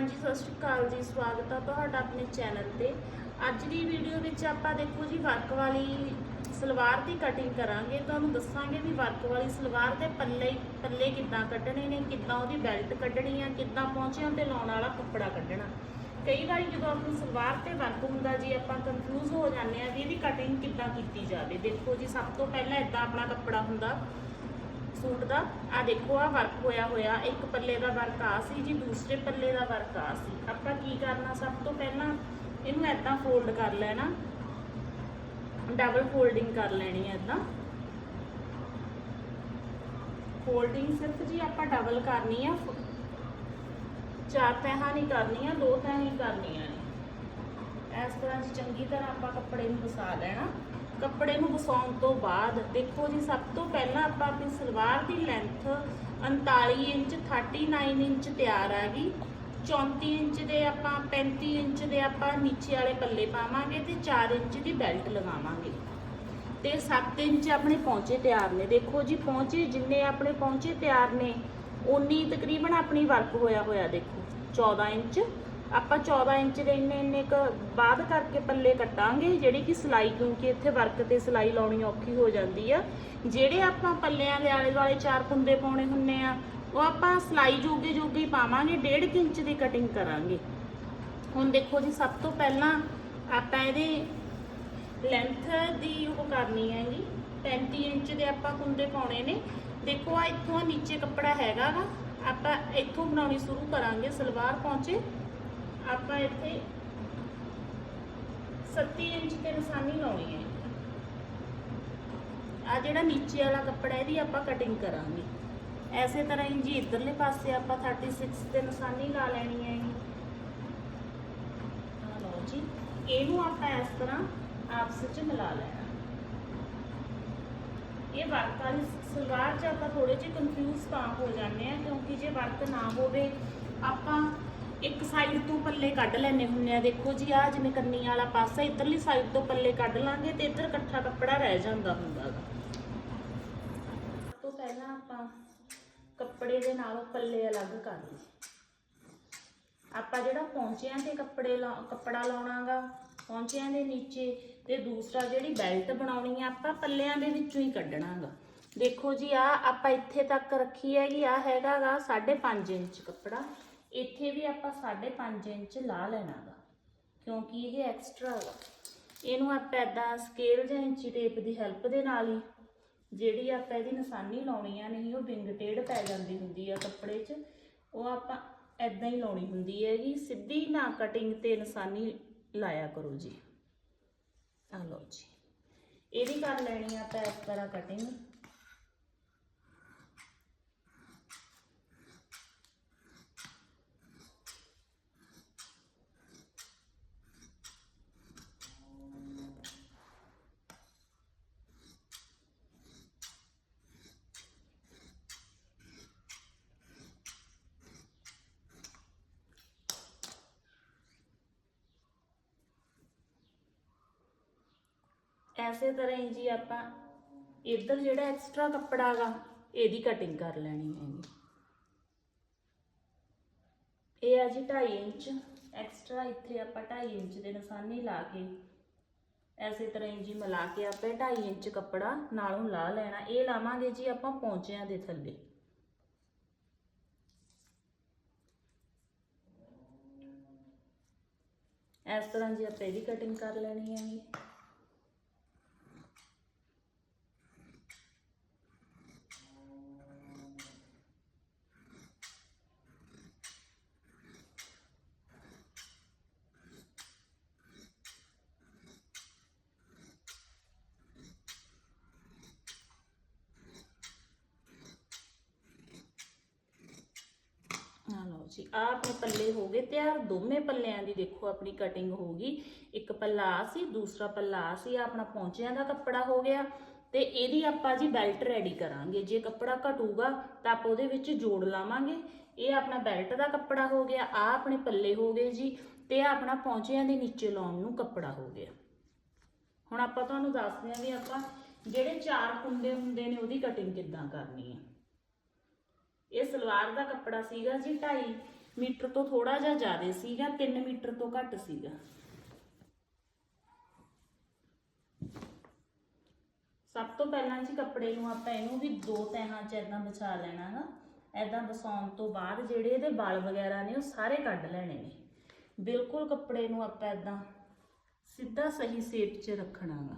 ਹਾਂਜੀ ਸਤਿ ਸ਼੍ਰੀ ਅਕਾਲ ਜੀ, ਸਵਾਗਤ ਆ ਤੁਹਾਡਾ ਆਪਣੇ ਚੈਨਲ ਤੇ। ਅੱਜ ਦੀ ਵੀਡੀਓ ਵਿੱਚ ਆਪਾਂ ਦੇਖੋ ਜੀ, ਵਰਕ ਵਾਲੀ ਸਲਵਾਰ ਦੀ ਕਟਿੰਗ ਕਰਾਂਗੇ। ਤੁਹਾਨੂੰ ਦੱਸਾਂਗੇ ਵੀ ਵਰਕ ਵਾਲੀ ਸਲਵਾਰ ਦੇ ਪੱਲੇ ਪੱਲੇ ਕਿੱਦਾਂ ਕੱਢਣੇ ਨੇ, ਕਿੱਦਾਂ ਉਹਦੀ ਬੈਲਟ ਕੱਢਣੀ ਆ, ਕਿੱਦਾਂ ਪਹੁੰਚਿਆਂ ਤੇ ਲਾਉਣ ਵਾਲਾ ਕੱਪੜਾ ਕੱਢਣਾ। ਕਈ ਵਾਰੀ ਜਦੋਂ ਆਪਣੀ ਸਲਵਾਰ ਤੇ ਵਰਕ ਹੁੰਦਾ ਜੀ, ਆਪਾਂ ਕਨਫਿਊਜ਼ ਹੋ ਜਾਂਦੇ ਆ ਵੀ ਇਹਦੀ ਕਟਿੰਗ ਕਿੱਦਾਂ ਕੀਤੀ ਜਾਵੇ। ਦੇਖੋ ਜੀ, ਸਭ ਤੋਂ ਪਹਿਲਾਂ ਇਦਾਂ ਆਪਣਾ ਕੱਪੜਾ ਹੁੰਦਾ। ਸੂਟ ਦਾ। ਆ ਦੇਖੋ ਆ ਵਰਕ ਹੋਇਆ ਹੋਇਆ। ਇੱਕ ਪੱਲੇ ਦਾ ਵਰਕ ਆ ਸੀ ਜੀ, ਦੂਸਰੇ ਪੱਲੇ ਦਾ ਵਰਕ ਆ ਸੀ। ਆਪਾਂ ਕੀ ਕਰਨਾ ਸਭ ਤੋਂ ਪਹਿਲਾਂ? ਇਹਨੂੰ ਐਦਾਂ ਫੋਲਡ ਕਰ ਲੈਣਾ। ਡਬਲ ਫੋਲਡਿੰਗ ਕਰ ਲੈਣੀ ਹੈ ਐਦਾਂ ਫੋਲਡਿੰਗ ਸਿਰਫ ਜੀ ਆਪਾਂ ਡਬਲ ਕਰਨੀ ਆ। ਚਾਰ ਤਹਾਂ ਨਹੀਂ ਕਰਨੀਆਂ ਦੋ ਤਹਾਂ ਹੀ ਕਰਨੀਆਂ ਨੇ। ਇਸ ਤਰ੍ਹਾਂ ਜੀ ਚੰਗੀ ਤਰ੍ਹਾਂ ਆਪਾਂ ਕੱਪੜੇ ਨੂੰ ਵਸਾ ਲੈਣਾ। ਕੱਪੜੇ ਨੂੰ ਵਸਾਉਣ ਤੋਂ ਬਾਅਦ, ਦੇਖੋ ਜੀ, ਸਭ ਤੋਂ ਪਹਿਲਾਂ ਆਪਾਂ ਆਪਣੀ ਸਲਵਾਰ ਦੀ ਲੈਂਥ 39 ਇੰਚ 39 ਇੰਚ ਤਿਆਰ ਆ ਗਈ। 34 ਇੰਚ ਦੇ ਆਪਾਂ 35 ਇੰਚ ਦੇ ਆਪਾਂ ਨੀਚੇ ਵਾਲੇ ਪੱਲੇ ਪਾਵਾਂਗੇ ਤੇ 4 ਇੰਚ ਦੀ ਬੈਲਟ ਲਗਾਵਾਂਗੇ। ਤੇ 7 ਇੰਚ ਆਪਣੇ ਪੌਂਚੇ ਤਿਆਰ ਨੇ। ਦੇਖੋ ਜੀ, ਪੌਂਚੇ ਜਿੰਨੇ ਆਪਣੇ ਪੌਂਚੇ ਤਿਆਰ ਨੇ ਉਨੀ ਤਕਰੀਬਨ ਆਪਣੀ ਵਰਕ ਹੋਇਆ ਹੋਇਆ ਦੇਖੋ। 14 ਇੰਚ ਆਪਾਂ 14 ਇੰਚ ਦੇ ਇੰਨੇ ਇੰਨੇ ਕ ਬਾਅਦ ਕਰਕੇ ਪੱਲੇ ਕੱਟਾਂਗੇ, ਜਿਹੜੀ ਕਿ ਸਿਲਾਈ, ਕਿਉਂਕਿ ਇੱਥੇ ਵਰਕ ਤੇ ਸਿਲਾਈ ਲਾਉਣੀ ਔਖੀ ਹੋ ਜਾਂਦੀ ਆ। ਜਿਹੜੇ ਆਪਾਂ ਪੱਲਿਆਂ ਦੇ ਆਲੇ ਦੁਆਲੇ ਚਾਰ ਕੁੰਦੇ ਪਾਉਣੇ ਹੁੰਨੇ ਆ, ਉਹ ਆਪਾਂ ਸਿਲਾਈ ਜੋਗੇ ਜੋਗੇ ਹੀ ਪਾਵਾਂਗੇ 1.5 ਇੰਚ ਦੀ ਕਟਿੰਗ ਕਰਾਂਗੇ। ਹੁਣ ਦੇਖੋ ਜੀ, ਸਭ ਤੋਂ ਪਹਿਲਾਂ ਆਪਾਂ ਇਹਦੇ ਲੈਂਥ ਦੀ ਉਹ ਕਰਨੀ ਹੈਗੀ 35 ਇੰਚ ਦੇ ਆਪਾਂ ਕੁੰਦੇ ਪਾਉਣੇ ਨੇ। ਦੇਖੋ ਆ ਇੱਥੋਂ ਨੀਚੇ ਕੱਪੜਾ ਹੈਗਾ ਵਾ, ਆਪਾਂ ਇੱਥੋਂ ਬਣਾਉਣੀ ਸ਼ੁਰੂ ਕਰਾਂਗੇ, ਸਲਵਾਰ ਪਹੁੰਚੇ ਆਪਾਂ ਇੱਥੇ 37 ਇੰਚ ਤੇ ਨਿਸ਼ਾਨੀ ਲਾਉਣੀ ਹੈ। ਆ ਜਿਹੜਾ ਨੀਚੇ ਵਾਲਾ ਕੱਪੜਾ, ਇਹਦੀ ਆਪਾਂ ਕਟਿੰਗ ਕਰਾਂਗੇ। ਐਸੇ ਤਰ੍ਹਾਂ ਹੀ ਜੀ ਇਧਰਲੇ ਪਾਸੇ ਆਪਾਂ 36 ਤੇ ਨਿਸ਼ਾਨੀ ਲਾ ਲੈਣੀ ਹੈ ਆ ਲਓ ਜੀ, ਇਹਨੂੰ ਆਪਾਂ ਇਸ ਤਰ੍ਹਾਂ ਆਪਸ ਵਿੱਚ ਮਿਲਾ ਲੈਣਾ। ਇਹ ਵਰਕ ਵਾਲੀ ਸਲਵਾਰ 'ਚ ਆਪਾਂ ਥੋੜੇ ਜਿਹੇ ਕਨਫਿਊਜ਼ ਤਾਂ ਹੋ ਜਾਂਦੇ ਆ ਕਿਉਂਕਿ ਜੇ ਵਰਕ ਨਾ ਹੋਵੇ, ਆਪਾਂ ਇੱਕ ਸਾਈਡ ਤੋਂ ਪੱਲੇ ਕੱਢ ਲੈਣੇ ਹੁੰਨੇ ਆ। ਦੇਖੋ ਜੀ ਆ ਜਿਵੇਂ ਕੰਨੀ ਵਾਲਾ ਪਾਸਾ, ਇਧਰਲੀ ਸਾਈਡ ਤੋਂ ਪੱਲੇ ਕੱਢ ਲਾਂਗੇ ਤੇ ਇੱਧਰ ਇਕੱਠਾ ਕੱਪੜਾ ਰਹਿ ਜਾਂਦਾ ਹੁੰਦਾ ਗਾ। ਤੋਂ ਪਹਿਲਾਂ ਆਪਾਂ ਕੱਪੜੇ ਦੇ ਨਾਲ ਪੱਲੇ ਅਲੱਗ ਕਰ ਲਈ ਆਪਾਂ ਜਿਹੜਾ ਪੌਂਚਿਆਂ ਤੇ ਕੱਪੜੇ ਲਾ, ਕੱਪੜਾ ਲਾਉਣਾਗਾ, ਪੌਂਚਿਆਂ ਦੇ ਨੀਚੇ ਤੇ ਦੂਸਰਾ ਜਿਹੜੀ ਬੈਲਟ ਬਣਾਉਣੀ ਆ, ਆਪਾਂ ਪੱਲਿਆਂ ਦੇ ਵਿੱਚੋਂ ਹੀ ਕੱਢਣਾਗਾ। ਦੇਖੋ ਜੀ ਆ ਆਪਾਂ ਇੱਥੇ ਤੱਕ ਰੱਖੀ ਹੈਗੀ ਆ ਹੈਗਾਗਾ 5.5 ਇੰਚ ਕੱਪੜਾ। ਇੱਥੇ ਵੀ ਆਪਾਂ 5.5 ਇੰਚ ਲਾ ਲੈਣਾਗਾ, ਕਿਉਂਕਿ ਇਹ ਐਕਸਟਰਾ ਵਾ। ਇਹਨੂੰ ਆਪਾਂ ਏਦਾਂ ਸਕੇਲ ਜਾਂ ਇੰਚੀ ਟੇਪ ਦੀ ਹੈਲਪ ਦੇ ਨਾਲ ਹੀ, ਜਿਹੜੀ ਆਪਾਂ ਇਹਦੀ ਨਿਸ਼ਾਨੀ ਲਾਉਣੀ ਆ, ਨਹੀਂ ਉਹ ਵਿੰਗ ਟੇਢ ਪੈ ਜਾਂਦੀ ਹੁੰਦੀ ਆ ਕੱਪੜੇ 'ਚ, ਉਹ ਆਪਾਂ ਐਦਾਂ ਹੀ ਲਾਉਣੀ ਹੁੰਦੀ ਹੈਗੀ, ਸਿੱਧੀ ਨਾ ਕਟਿੰਗ ਤੇ ਨਿਸ਼ਾਨੀ ਲਾਇਆ ਕਰੋ ਜੀ। ਆ ਲਓ ਜੀ। ਇਹਦੀ ਕਰ ਲੈਣੀ ਆ ਆਪਾਂ ਇਸ ਤਰ੍ਹਾਂ ਕਟਿੰਗ ਐਸੇ ਤਰ੍ਹਾਂ ਹੀ ਜੀ ਆਪਾਂ ਇੱਧਰ ਜਿਹੜਾ ਐਕਸਟਰਾ ਕੱਪੜਾ ਗਾ, ਇਹਦੀ ਕਟਿੰਗ ਕਰ ਲੈਣੀ ਹੈਗੀ ਇਹ ਆ ਜੀ 2.5 ਇੰਚ ਐਕਸਟਰਾ ਇੱਥੇ ਆਪਾਂ 2.5 ਇੰਚ ਦੇ ਨਿਸ਼ਾਨੀ ਲਾ ਕੇ, ਐਸੇ ਤਰ੍ਹਾਂ ਹੀ ਜੀ ਮਿਲਾ ਕੇ ਆਪਾਂ 2.5 ਇੰਚ ਕੱਪੜਾ ਨਾਲੋਂ ਲਾ ਲੈਣਾ। ਇਹ ਲਾਵਾਂਗੇ ਜੀ ਆਪਾਂ ਪੌਂਚਿਆਂ ਦੇ ਥੱਲੇ। ਇਸ ਤਰ੍ਹਾਂ ਜੀ ਆਪਾਂ ਇਹਦੀ ਕਟਿੰਗ ਕਰ ਲੈਣੀ ਹੈਗੀ ਆ ਲਓ ਜੀ ਆ ਆਪਣੇ ਪੱਲੇ ਹੋ ਗਏ ਤਿਆਰ ਦੋਵੇਂ ਪੱਲਿਆਂ ਦੀ ਦੇਖੋ ਆਪਣੀ ਕਟਿੰਗ ਹੋ ਗਈ। ਇੱਕ ਪੱਲਾ ਆ ਸੀ, ਦੂਸਰਾ ਪੱਲਾ ਆ ਸੀ ਆਪਣਾ ਪੌਂਚਿਆਂ ਦਾ ਕੱਪੜਾ ਹੋ ਗਿਆ ਤੇ ਇਹਦੀ ਆਪਾਂ ਜੀ ਬੈਲਟ ਰੈਡੀ ਕਰਾਂਗੇ। ਜੇ ਕੱਪੜਾ ਘਟੂਗਾ ਤਾਂ ਆਪਾਂ ਉਹਦੇ ਵਿੱਚ ਜੋੜ ਲਾਵਾਂਗੇ। ਇਹ ਆਪਣਾ ਬੈਲਟ ਦਾ ਕੱਪੜਾ ਹੋ ਗਿਆ ਆ ਆਪਣੇ ਪੱਲੇ ਹੋ ਗਏ ਜੀ ਤੇ ਆ ਆਪਣਾ ਪੌਂਚਿਆਂ ਦੇ ਨੀਚੇ ਲਾਉਣ ਨੂੰ ਕੱਪੜਾ ਹੋ ਗਿਆ। ਹੁਣ ਆਪਾਂ ਤੁਹਾਨੂੰ ਦੱਸਦੇ ਹਾਂ ਵੀ ਆਪਾਂ ਜਿਹੜੇ ਚਾਰ ਕੁੰਡੇ ਹੁੰਦੇ ਨੇ ਉਹਦੀ ਕਟਿੰਗ ਕਿੱਦਾਂ ਕਰਨੀ ਹੈ। ਇਹ ਸਲਵਾਰ ਦਾ ਕੱਪੜਾ ਸੀਗਾ ਜੀ 2.5 ਮੀਟਰ ਤੋਂ ਥੋੜਾ ਜਿਹਾ ਜ਼ਿਆਦਾ ਸੀਗਾ 3 ਮੀਟਰ ਤੋਂ ਘੱਟ ਸੀਗਾ। ਸਭ ਤੋਂ ਪਹਿਲਾਂ ਜੀ ਕੱਪੜੇ ਨੂੰ ਆਪਾਂ ਇਹਨੂੰ ਵੀ ਦੋ ਤਹਿਾਂ 'ਚ ਇਦਾਂ ਵਿਛਾ ਲੈਣਾ ਨਾ ਇਦਾਂ ਵਸਾਉਣ ਤੋਂ ਬਾਅਦ ਜਿਹੜੇ ਇਹਦੇ ਵਾਲ ਵਗੈਰਾ ਨੇ ਉਹ ਸਾਰੇ ਕੱਢ ਲੈਣੇ ਨੇ। ਬਿਲਕੁਲ ਕੱਪੜੇ ਨੂੰ ਆਪਾਂ ਇਦਾਂ ਸਿੱਧਾ ਸਹੀ ਸ਼ੇਪ 'ਚ ਰੱਖਣਾ ਗਾ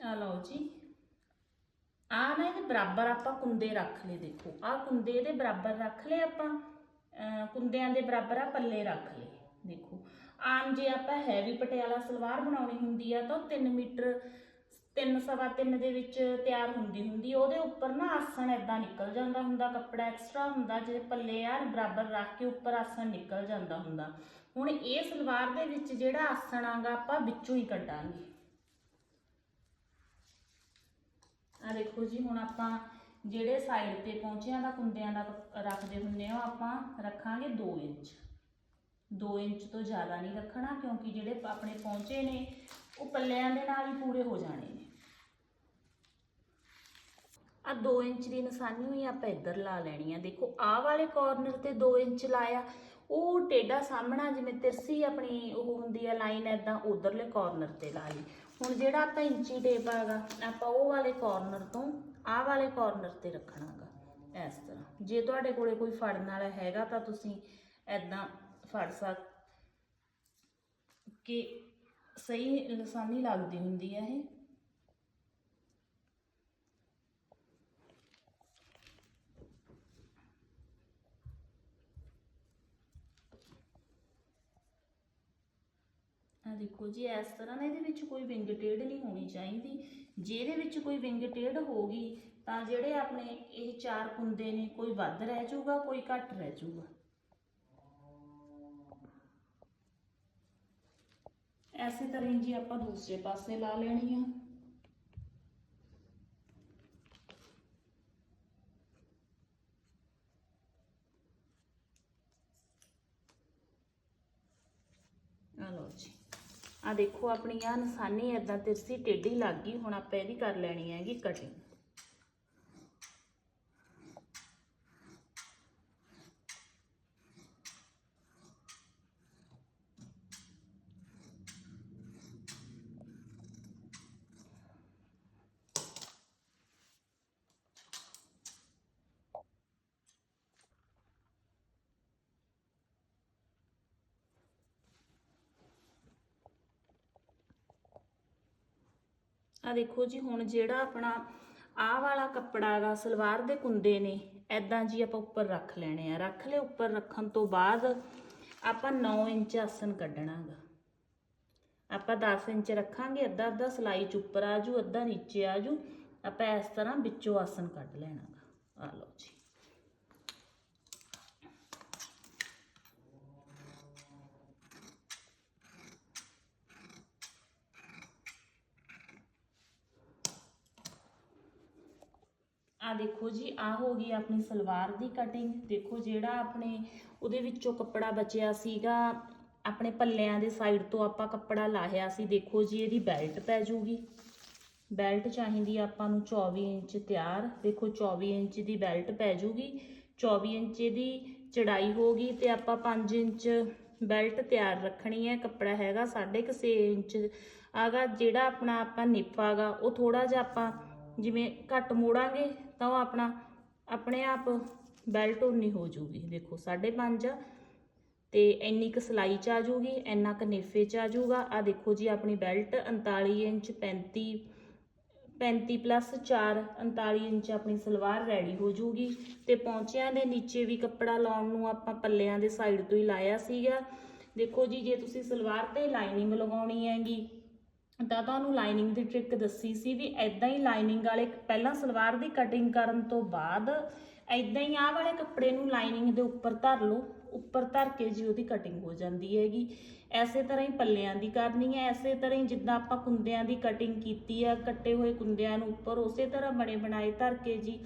ਆ ਲਓ ਜੀ। ਆ ਨਾ ਇਹਦੇ ਬਰਾਬਰ ਆਪਾਂ ਕੁੰਦੇ ਰੱਖ ਲਏ ਦੇਖੋ। ਆ ਕੁੰਦੇ ਇਹਦੇ ਬਰਾਬਰ ਰੱਖ ਲਏ ਆਪਾਂ ਕੁੰਦਿਆਂ ਦੇ ਬਰਾਬਰ ਆ ਪੱਲੇ ਰੱਖ ਲਏ, ਦੇਖੋ। ਆਮ ਜੇ ਆਪਾਂ ਹੈਵੀ ਪਟਿਆਲਾ ਸਲਵਾਰ ਬਣਾਉਣੀ ਹੁੰਦੀ ਆ ਤਾਂ 3 ਮੀਟਰ 3 ਸਵਾ 3 ਦੇ ਵਿੱਚ ਤਿਆਰ ਹੁੰਦੀ ਹੁੰਦੀ ਉਹਦੇ ਉੱਪਰ ਨਾ ਆਸਣ ਇਦਾਂ ਨਿਕਲ ਜਾਂਦਾ ਹੁੰਦਾ, ਕੱਪੜਾ ਐਕਸਟਰਾ ਹੁੰਦਾ, ਜਿਹੜੇ ਪੱਲੇ ਆ ਬਰਾਬਰ ਰੱਖ ਕੇ ਉੱਪਰ ਆਸਣ ਨਿਕਲ ਜਾਂਦਾ ਹੁੰਦਾ। ਹੁਣ ਇਹ ਸਲਵਾਰ ਦੇ ਵਿੱਚ ਜਿਹੜਾ ਆਸਣ ਆਗਾ ਆਪਾਂ ਵਿੱਚੋਂ ਹੀ ਕੱਢਾਂਗੇ। ਆ ਦੇਖੋ ਜੀ, ਹੁਣ ਆਪਾਂ ਜਿਹੜੇ ਸਾਈਡ ਤੇ ਪਹੁੰਚਿਆਂ ਦਾ ਕੁੰਦਿਆਂ ਦਾ ਰੱਖਦੇ ਹੁੰਨੇ ਆ, ਉਹ ਆਪਾਂ ਰੱਖਾਂਗੇ 2 ਇੰਚ। 2 ਇੰਚ ਤੋਂ ਜ਼ਿਆਦਾ ਨਹੀਂ ਰੱਖਣਾ, ਕਿਉਂਕਿ ਜਿਹੜੇ ਆਪਣੇ ਪਹੁੰਚੇ ਨੇ, ਉਹ ਪੱਲਿਆਂ ਦੇ ਨਾਲ ਹੀ ਪੂਰੇ ਹੋ ਜਾਣੇ ਨੇ। ਆ 2 ਇੰਚ ਦੀ ਨਿਸ਼ਾਨੀ ਹੋਈ ਆਪਾਂ ਇੱਧਰ ਲਾ ਲੈਣੀ ਆ। ਦੇਖੋ ਆਹ ਵਾਲੇ ਕਾਰਨਰ ਤੇ 2 ਇੰਚ ਲਾਇਆ, ਉਹ ਟੇਡਾ ਸਾਹਮਣਾ, ਜਿਵੇਂ ਤਿਰਸੀ ਆਪਣੀ ਉਹ ਹੁੰਦੀ ਆ ਲਾਈਨ ਐਦਾਂ ਉਧਰਲੇ ਕਾਰਨਰ ਤੇ ਲਾ ਲਈ। ਹੁਣ ਜਿਹੜਾ ਆਪਾਂ ਇੰਚੀ ਟੇਪ ਆਗਾ ਆਪਾਂ ਉਹ ਵਾਲੇ ਕਾਰਨਰ ਤੋਂ ਆਹ ਵਾਲੇ ਕਾਰਨਰ ਤੇ ਰੱਖਣਾਗਾ, ਇਸ ਤਰ੍ਹਾਂ। ਜੇ ਤੁਹਾਡੇ ਕੋਲੇ ਕੋਈ ਫੜਨ ਵਾਲਾ ਹੈਗਾ ਤਾਂ ਤੁਸੀਂ ਐਦਾਂ ਫੜ ਸਕ, ਕਿ ਸਹੀ ਲਸਾਨੀ ਲੱਗਦੀ ਹੁੰਦੀ ਹੈ ਇਹ। ਆ ਦੇਖੋ ਜੀ ਇਸ ਤਰ੍ਹਾਂ ਨਾ ਇਹਦੇ ਵਿੱਚ ਕੋਈ ਵਿੰਗ ਟੇਢ ਨਹੀਂ ਹੋਣੀ ਚਾਹੀਦੀ। ਜੇ ਇਹਦੇ ਵਿੱਚ ਕੋਈ ਵਿੰਗ ਟੇਢ ਹੋਗੀ ਤਾਂ ਜਿਹੜੇ ਆਪਣੇ ਇਹ ਚਾਰ ਕੁੰਦੇ ਨੇ, ਕੋਈ ਵੱਧ ਰਹਿ ਜਾਊਗਾ, ਕੋਈ ਘੱਟ ਰਹਿ ਜਾਊਗਾ। ਐਸੇ ਤਰ੍ਹਾਂ ਜੀ ਆਪਾਂ ਦੂਸਰੇ ਪਾਸੇ ਲਾ ਲੈਣੀ ਆ ਲਓ ਜੀ ਆ ਦੇਖੋ, ਆਪਣੀ ਆ ਨਿਸ਼ਾਨੀ ਏਦਾਂ ਤਿਰਸੀ ਟੇਢੀ ਲੱਗ ਗਈ, ਹੁਣ ਆਪਾਂ ਇਹਦੀ ਕਰ ਲੈਣੀ ਹੈਗੀ ਕਟਿੰਗ ਆ ਦੇਖੋ ਜੀ, ਹੁਣ ਜਿਹੜਾ ਆਪਣਾ ਆਹ ਵਾਲਾ ਕੱਪੜਾ ਹੈਗਾ ਸਲਵਾਰ ਦੇ ਕੁੰਦੇ ਨੇ ਐਦਾਂ ਜੀ ਆਪਾਂ ਉੱਪਰ ਰੱਖ ਲੈਣੇ ਆ। ਰੱਖ ਲਏ ਉੱਪਰ ਰੱਖਣ ਤੋਂ ਬਾਅਦ ਆਪਾਂ 9 ਇੰਚ ਆਸਨ ਕੱਢਣਾ ਹੈਗਾ ਆਪਾਂ 10 ਇੰਚ ਰੱਖਾਂਗੇ, ਅੱਧਾ ਅੱਧਾ ਸਲਾਈ ਚ ਉੱਪਰ ਆ ਜੂ, ਅੱਧਾ ਨੀਚੇ ਆ ਜੂ। ਆਪਾਂ ਇਸ ਤਰ੍ਹਾਂ ਵਿੱਚੋਂ ਆਸਨ ਕੱਢ ਲੈਣਾ ਗਾ। ਆ ਲਓ ਜੀ। ਆ ਦੇਖੋ ਜੀ, ਆ ਹੋ ਗਈ ਆਪਣੀ ਸਲਵਾਰ ਦੀ ਕਟਿੰਗ ਦੇਖੋ ਜਿਹੜਾ ਆਪਣੇ ਉਹਦੇ ਵਿੱਚੋਂ ਕੱਪੜਾ ਬਚਿਆ ਸੀਗਾ, ਆਪਣੇ ਪੱਲਿਆਂ ਦੇ ਸਾਈਡ ਤੋਂ ਆਪਾਂ ਕੱਪੜਾ ਲਾਹਿਆ ਸੀ। ਦੇਖੋ ਜੀ, ਇਹਦੀ ਬੈਲਟ ਪੈ ਜੂਗੀ। ਬੈਲਟ ਚਾਹੀਦੀ ਆਪਾਂ ਨੂੰ 24 ਇੰਚ ਤਿਆਰ। ਦੇਖੋ 24 ਇੰਚ ਦੀ ਬੈਲਟ ਪੈ ਜੂਗੀ। 24 ਇੰਚ ਦੀ ਚੜਾਈ ਹੋਗੀ ਤੇ ਆਪਾਂ 5 ਇੰਚ ਬੈਲਟ ਤਿਆਰ ਰੱਖਣੀ ਹੈ। ਕੱਪੜਾ ਹੈਗਾ 6.5 ਇੰਚ। ਆਗਾ ਜਿਹੜਾ ਆਪਣਾ ਆਪਾਂ ਨਿੱਫ ਆਗਾ, ਉਹ ਥੋੜਾ ਜਿਹਾ ਆਪਾਂ ਜਿਵੇਂ ਘੱਟ ਮੋੜਾਂਗੇ ਤਾਂ ਉਹ ਆਪਣਾ, ਆਪਣੇ ਆਪ ਬੈਲਟ ਉਨੀ ਹੋ ਜੂਗੀ ਦੇਖੋ 5.5 ਆ ਤੇ ਇੰਨੀ ਕੁ ਸਲਾਈ ਚ ਆ ਜੂਗੀ ਇੰਨਾ ਕੁ ਨੇਫੇ ਚ ਆ ਜੂਗਾ ਆ ਦੇਖੋ ਜੀ, ਆਪਣੀ ਬੈਲਟ 39 ਇੰਚ 35 35 ਪਲੱਸ 4 39 ਇੰਚ ਆਪਣੀ ਸਲਵਾਰ ਰੈਡੀ ਹੋ ਜੂਗੀ ਤੇ ਪੌਂਚਿਆਂ ਦੇ ਨੀਚੇ ਵੀ ਕੱਪੜਾ ਲਾਉਣ ਨੂੰ ਆਪਾਂ ਪੱਲਿਆਂ ਦੇ ਸਾਈਡ ਤੋਂ ਹੀ ਲਾਇਆ ਸੀਗਾ। ਦੇਖੋ ਜੀ, ਜੇ ਤੁਸੀਂ ਸਲਵਾਰ ਤੇ ਲਾਈਨਿੰਗ ਲਗਾਉਣੀ ਹੈਗੀ ਤਾਂ ਤੁਹਾਨੂੰ ਲਾਈਨਿੰਗ ਦੀ ਟ੍ਰਿਕ ਦੱਸੀ ਸੀ ਵੀ ਐਦਾਂ ਹੀ ਲਾਈਨਿੰਗ ਵਾਲੇ ਪਹਿਲਾਂ ਸਲਵਾਰ ਦੀ ਕਟਿੰਗ ਕਰਨ ਤੋਂ ਬਾਅਦ ਐਦਾਂ ਹੀ ਆਹ ਵਾਲੇ ਕੱਪੜੇ ਨੂੰ ਲਾਈਨਿੰਗ ਦੇ ਉੱਪਰ ਧਰ ਲਓ, ਉੱਪਰ ਧਰ ਕੇ ਜੀ ਉਹਦੀ ਕਟਿੰਗ ਹੋ ਜਾਂਦੀ ਹੈਗੀ। ਐਸੇ ਤਰ੍ਹਾਂ ਹੀ ਪੱਲਿਆਂ ਦੀ ਕਰਨੀ ਹੈ, ਐਸੇ ਤਰ੍ਹਾਂ ਹੀ ਜਿੱਦਾਂ ਆਪਾਂ ਕੁੰਦਿਆਂ ਦੀ ਕਟਿੰਗ ਕੀਤੀ ਆ ਕੱਟੇ ਹੋਏ ਕੁੰਦਿਆਂ ਨੂੰ ਉੱਪਰ, ਉਸੇ ਤਰ੍ਹਾਂ ਬਣੇ ਬਣਾਏ ਧਰ ਕੇ ਜੀ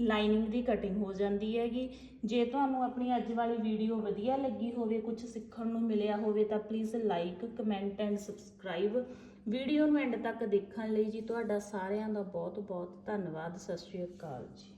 ਲਾਈਨਿੰਗ ਦੀ ਕਟਿੰਗ ਹੋ ਜਾਂਦੀ ਹੈਗੀ। ਜੇ ਤੁਹਾਨੂੰ ਆਪਣੀ ਅੱਜ ਵਾਲੀ ਵੀਡੀਓ ਵਧੀਆ ਲੱਗੀ ਹੋਵੇ ਕੁਝ ਸਿੱਖਣ ਨੂੰ ਮਿਲਿਆ ਹੋਵੇ, ਤਾਂ please like comment and subscribe video ਨੂੰ ਐਂਡ ਤੱਕ ਦੇਖਣ ਲਈ ਜੀ ਤੁਹਾਡਾ ਸਾਰਿਆਂ ਦਾ ਬਹੁਤ ਬਹੁਤ ਧੰਨਵਾਦ। ਸਤਿ ਸ਼੍ਰੀ ਅਕਾਲ ਜੀ।